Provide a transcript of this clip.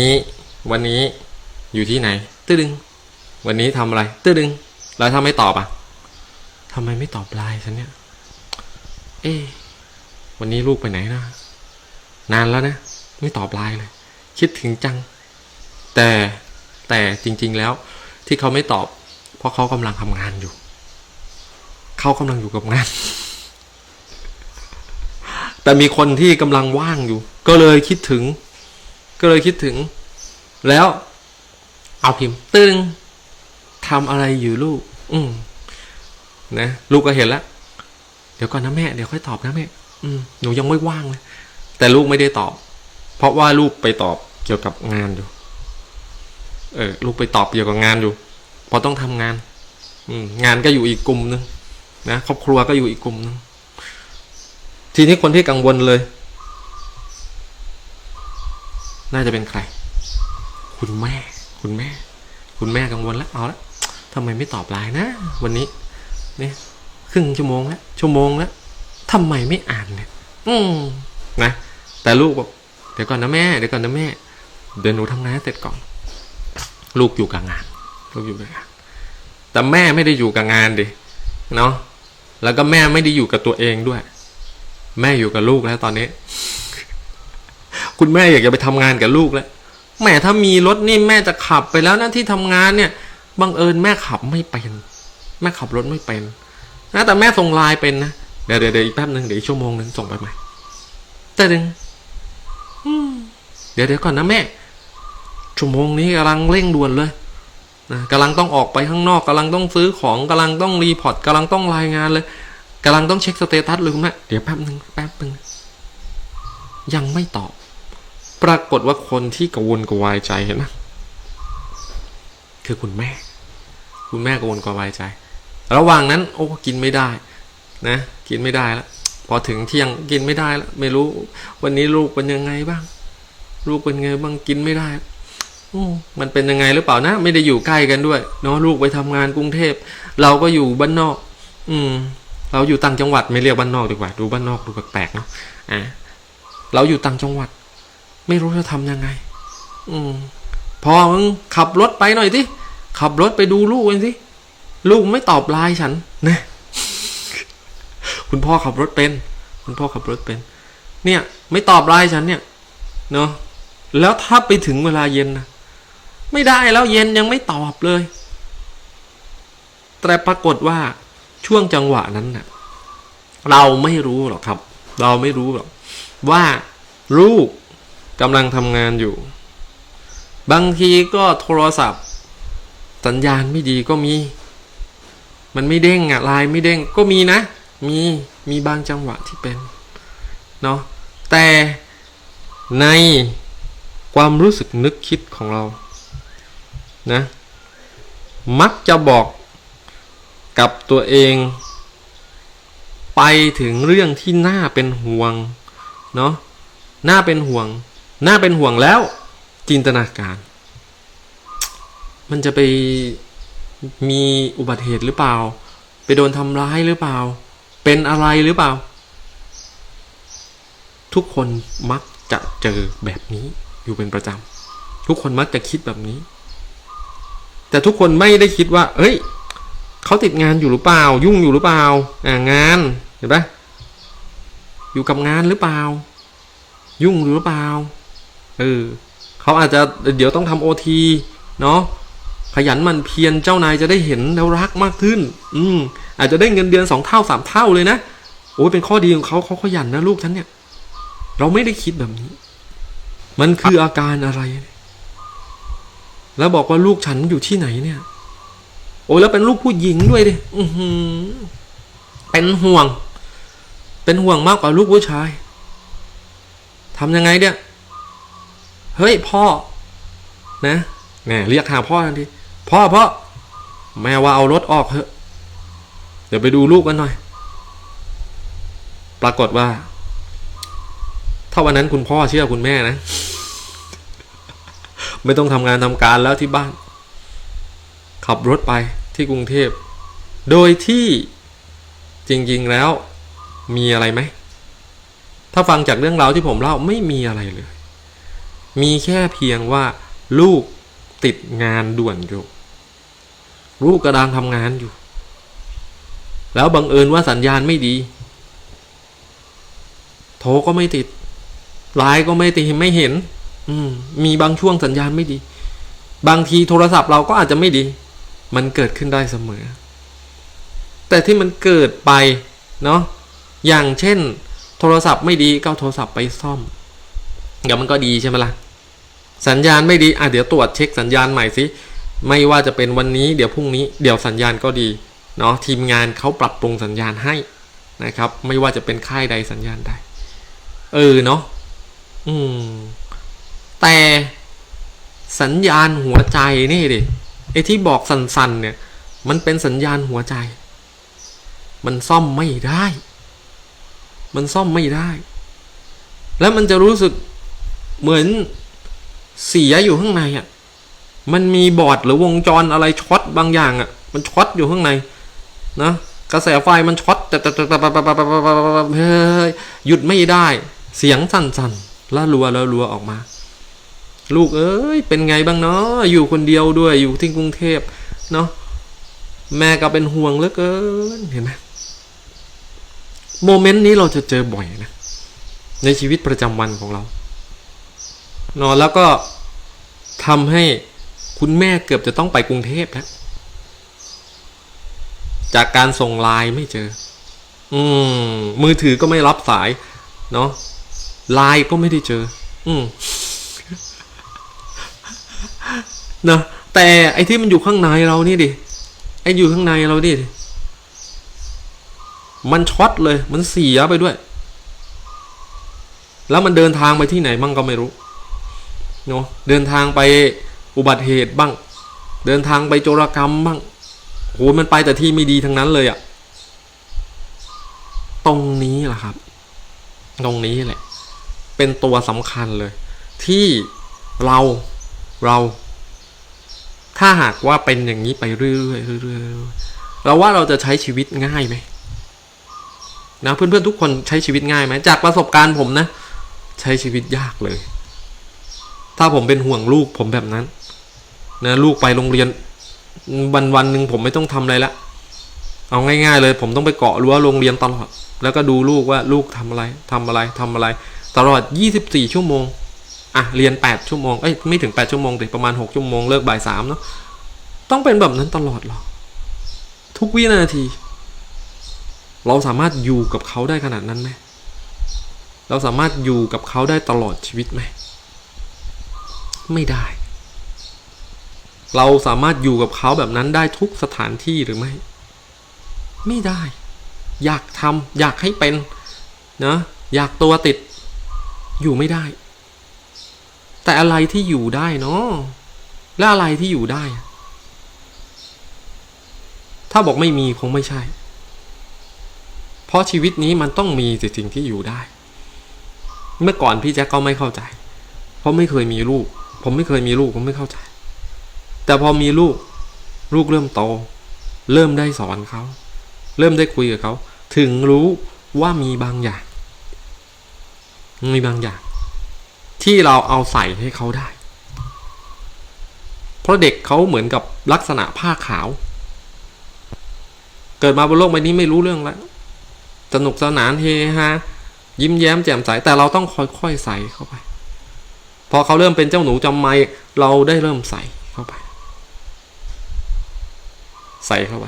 นี้วันนี้อยู่ที่ไหนตื้อดึง วันนี้ทำอะไรตื้อดึง แล้วถ้าไม่ตอบอะทำไมไม่ตอบไลน์ฉันเนี่ย เอ๊วันนี้ลูกไปไหนนะนานแล้วนะ ไม่ตอบไลน์เลย คิดถึงจัง แต่แต่จริง ๆแล้วที่เขาไม่ตอบ เพราะเขากำลังทำงานอยู่ เขากำลังอยู่กับงาน แต่มีคนที่กำลังว่างอยู่ ก็เลยคิดถึง ก็เลยคิดถึง แล้ว เอาพิมพ์ ตึงทำอะไรอยู่ลูก อืมนะลูกก็เห็นแล้วเดี๋ยวก่อนนะแม่เดี๋ยวค่อยตอบนะแม่อืมหนูยังไม่ว่างเลยแต่ลูกไม่ได้ตอบ เพราะว่าลูกไปตอบเกี่ยวกับงานอยู่ เออ ลูกไปตอบเกี่ยวกับงานอยู่เพราะต้องทำงาน อืมงานก็อยู่อีกกลุ่มหนึงนะครอบครัวก็อยู่อีกกลุ่มนึงทีนี้คนที่กังวลเลย น่าจะเป็นใคร คุณแม่ คุณแม่ คุณแม่กังวลแล้วเอาละทำไมไม่ตอบไลน์นะ วันนี้เนี่ยครึ่งชั่วโมงแล้วชั่วโมงแล้วทำไมไม่อ่านเนี่ย อืมนะ แต่ลูกบอกเดี๋ยวก่อนนะแม่เดี๋ยวก่อนนะแม่ เดี๋ยวหนูทำงานเสร็จก่อน ลูกอยู่กับงาน ลูกอยู่กับงาน แต่แม่ไม่ได้อยู่กับงานดิ เนาะ แล้วก็แม่ไม่ได้อยู่กับตัวเองด้วย แม่อยู่กับลูกแล้วตอนนี้ คุณแม่อยากจะไปทำงานกับลูกแล้วแม่ถ้ามีรถนี่แม่จะขับไปแล้วนะที่ทำงานเนี่ยบังเอิญแม่ขับไม่เป็น แม่ขับรถไม่เป็นนะแต่แม่ส่งไลน์เป็นนะเดี๋ยวเดี๋ยวอีกแป๊บหนึ่งเดี๋ยวอีกชั่วโมงหนึ่งส่งไปใหม่แต่ดึงเดี๋ยวเดี๋ยวก่อนนะแม่ ชั่วโมงนี้กำลังเร่งด่วนเลยนะกำลังต้องออกไปข้างนอกกำลังต้องซื้อของกำลังต้องรีพอร์ตกำลังต้องรายงานเลยกำลังต้องเช็คสเตตัสเลยคุณแม่เดี๋ยวแป๊บหนึ่งแป๊บหนึ่งยังไม่ตอบ ปรากฏว่าคนที่กระวนกวายใจเห็นไหมคือคุณแม่ คุณแม่กระวนกวายใจ ระหว่างนั้น โอ้กินไม่ได้ นะ กินไม่ได้แล้วพอถึงเที่ยงกินไม่ได้แล้วไม่รู้ วันนี้ลูกเป็นยังไงบ้าง ลูกเป็นไงบ้างกินไม่ได้อมันเป็นยังไงหรือเปล่านะ ไม่ได้อยู่ใกล้กันด้วยเนาะลูกไปทำงานกรุงเทพ เราก็อยู่บ้านนอก อืม เราอยู่ต่างจังหวัดไม่เรียกบ้านนอกดีกว่า ดูบ้านนอกดูแปลกๆเนาะอ่าเราอยู่ต่างจังหวัด ไม่รู้จะทำยังไง อืมพอมึงขับรถไปหน่อยสิขับรถไปดูลูกกันสิลูกไม่ตอบไลน์ฉันนะคุณพ่อขับรถเป็น คุณพ่อขับรถเป็น เนี่ย ไม่ตอบไลน์ฉันเนี่ยเนาะแล้วถ้าไปถึงเวลาเย็นนะไม่ได้แล้วเย็นยังไม่ตอบเลย แต่ปรากฏว่าช่วงจังหวะนั้นน่ะ เราไม่รู้หรอกครับ เราไม่รู้หรอกว่าลูก กำลังทำงานอยู่ บางทีก็โทรศัพท์ สัญญาณไม่ดีก็มี มันไม่เด้งอะไลน์ไม่เด้งก็มีนะ มีมีบางจังหวะที่เป็นเนาะแต่ในความรู้สึกนึกคิดของเรานะมักจะบอกกับตัวเอง ไปถึงเรื่องที่น่าเป็นห่วงเนาะน่าเป็นห่วง น่าเป็นห่วงแล้ว จินตนาการ มันจะไปมีอุบัติเหตุหรือเปล่า ไปโดนทำร้ายหรือเปล่า เป็นอะไรหรือเปล่า ทุกคนมักจะเจอแบบนี้อยู่เป็นประจำทุกคนมักจะคิดแบบนี้ แต่ทุกคนไม่ได้คิดว่าเอ้ยเขาติดงานอยู่หรือเปล่า ยุ่งอยู่หรือเปล่าอ่างานเห็นปะอยู่กับงานหรือเปล่า ยุ่งหรือเปล่า เออเขาอาจจะเดี๋ยวต้องทำโอทีเนาะขยันมันเพียรเจ้านายจะได้เห็นแล้วรักมากขึ้น อืมอาจจะได้เงินเดือนสองเท่าสามเท่าเลยนะโอ้ยเป็นข้อดีของเขาเขาขยันนะลูกฉันเนี่ย เราไม่ได้คิดแบบนี้ มันคืออาการอะไร แล้วบอกว่าลูกฉันอยู่ที่ไหนเนี่ย โอ้ยแล้วเป็นลูกผู้หญิงด้วยดิอือหือเป็นห่วง เป็นห่วงมากกว่าลูกผู้ชายทำยังไงเนี่ย เฮ้ยพ่อ นะเนี่ยเรียกหาพ่อทันทีพ่อพ่อแม่ว่าเอารถออกเถอะ เดี๋ยวไปดูลูกกันหน่อย ปรากฏว่า ถ้าวันนั้นคุณพ่อเชื่อคุณแม่นะ ไม่ต้องทำงานทำการแล้วที่บ้าน ขับรถไปที่กรุงเทพ โดยที่จริง ๆ แล้วมีอะไรไหม ถ้าฟังจากเรื่องราวที่ผมเล่าไม่มีอะไรเลย มีแค่เพียงว่าลูกติดงานด่วนอยู่ ลูกกระดังทำงานอยู่ แล้วบังเอิญว่าสัญญาณไม่ดี โทรก็ไม่ติดไลน์ก็ไม่ติดไม่เห็น อืม มีบางช่วงสัญญาณไม่ดี บางทีโทรศัพท์เราก็อาจจะไม่ดี มันเกิดขึ้นได้เสมอ แต่ที่มันเกิดไป เนาะอย่างเช่น โทรศัพท์ไม่ดีก็โทรศัพท์ไปซ่อม เดี๋ยวมันก็ดีใช่ไหมล่ะ สัญญาณไม่ดีอะเดี๋ยวตรวจเช็คสัญญาณใหม่สิไม่ว่าจะเป็นวันนี้เดี๋ยวพรุ่งนี้เดี๋ยวสัญญาณก็ดีเนาะทีมงานเขาปรับปรุงสัญญาณให้นะครับ ไม่ว่าจะเป็นค่ายใดสัญญาณใด เออเนาะอืม แต่สัญญาณหัวใจนี่ดิไอที่บอกสันๆเนี่ย มันเป็นสัญญาณหัวใจ มันซ่อมไม่ได้ มันซ่อมไม่ได้ แล้วมันจะรู้สึก เหมือนเสียอยู่ข้างในอะ่ะ มันมีบอร์ดหรือวงจรอะไรช็อตบางอย่างอะ่ะ มันช็อตอยู่ข้างในนะกระแสไฟมันช็อตแต่แต่แต่เฮ้ยหยุดไม่ได้เสียงสั่นๆแล้วรัวแล้วรัวออกมา ลูกเอ้ยเป็นไงบ้างเนาะอยู่คนเดียวด้วยอยู่ที่กรุงเทพเนาะแม่ก็เป็นห่วงเหลือเกินเห็นไหมโมเมนต์นี้เราจะเจอบ่อยนะ ในชีวิตประจำวันของเรา นอะแล้วก็ทำให้คุณแม่เกือบจะต้องไปกรุงเทพแล้วจากการส่งไลน์ไม่เจอ อืม มือถือก็ไม่รับสาย เนาะไลน์ก็ไม่ได้เจอ อืมเนะแต่ไอ้ที่มันอยู่ข้างในเรานี่ดิไอ้อยู่ข้างในเราดิมันช็อตเลย มันเสียไปด้วย แล้วมันเดินทางไปที่ไหนมั่งก็ไม่รู้ เนาะเดินทางไปอุบัติเหตุบ้าง เดินทางไปโจรกรรมบ้างโหมันไปแต่ที่ไม่ดีทั้งนั้นเลยอะตรงนี้แหละครับ ตรงนี้แหละ เป็นตัวสำคัญเลย ที่เราเรา ถ้าหากว่าเป็นอย่างนี้ไปเรื่อยๆเรื่อยๆเราว่าเราจะใช้ชีวิตง่ายไหมนะเพื่อนๆทุกคนใช้ชีวิตง่ายไหมจากประสบการณ์ผมนะ ใช้ชีวิตยากเลย ถ้าผมเป็นห่วงลูกผมแบบนั้นนะลูกไปโรงเรียนวันวันหนึ่งผมไม่ต้องทำอะไรละเอาง่าย ๆ เลย ผมต้องไปเกาะรั้วโรงเรียนตลอด แล้วก็ดูลูกว่าลูกทำอะไรทำอะไรทำอะไร ตลอด 24 ชั่วโมงอะเรียน 8 ชั่วโมงเอ้ยไม่ถึง 8 ชั่วโมงแต่ประมาณ 6 ชั่วโมงเลิกบ่ายสามเนาะต้องเป็นแบบนั้นตลอดหรอทุกวินาที เราสามารถอยู่กับเขาได้ขนาดนั้นไหมเราสามารถอยู่กับเขาได้ตลอดชีวิตไหม ไม่ได้ เราสามารถอยู่กับเขาแบบนั้นได้ทุกสถานที่หรือไม่ ไม่ได้ อยากทำอยากให้เป็นนะอยากตัวติด อยู่ไม่ได้ แต่อะไรที่อยู่ได้เนาะและอะไรที่อยู่ได้ ถ้าบอกไม่มีคงไม่ใช่ เพราะชีวิตนี้มันต้องมีสิ่งที่อยู่ได้ เมื่อก่อนพี่แจ็คก็ไม่เข้าใจ เพราะไม่เคยมีลูก ผมไม่เคยมีลูกผมไม่เข้าใจ แต่พอมีลูก ลูกเริ่มโต เริ่มได้สอนเขา เริ่มได้คุยกับเขา ถึงรู้ว่ามีบางอย่าง มีบางอย่าง ที่เราเอาใส่ให้เขาได้ เพราะเด็กเขาเหมือนกับลักษณะผ้าขาว เกิดมาบนโลกใบนี้ไม่รู้เรื่องแล้วสนุกสนานเฮฮายิ้มแย้มแจ่มใสแต่เราต้องค่อยๆใส่เข้าไป พอเขาเริ่มเป็นเจ้าหนูจำไม่เราได้เริ่มใส่เข้าไป ใส่เข้าไป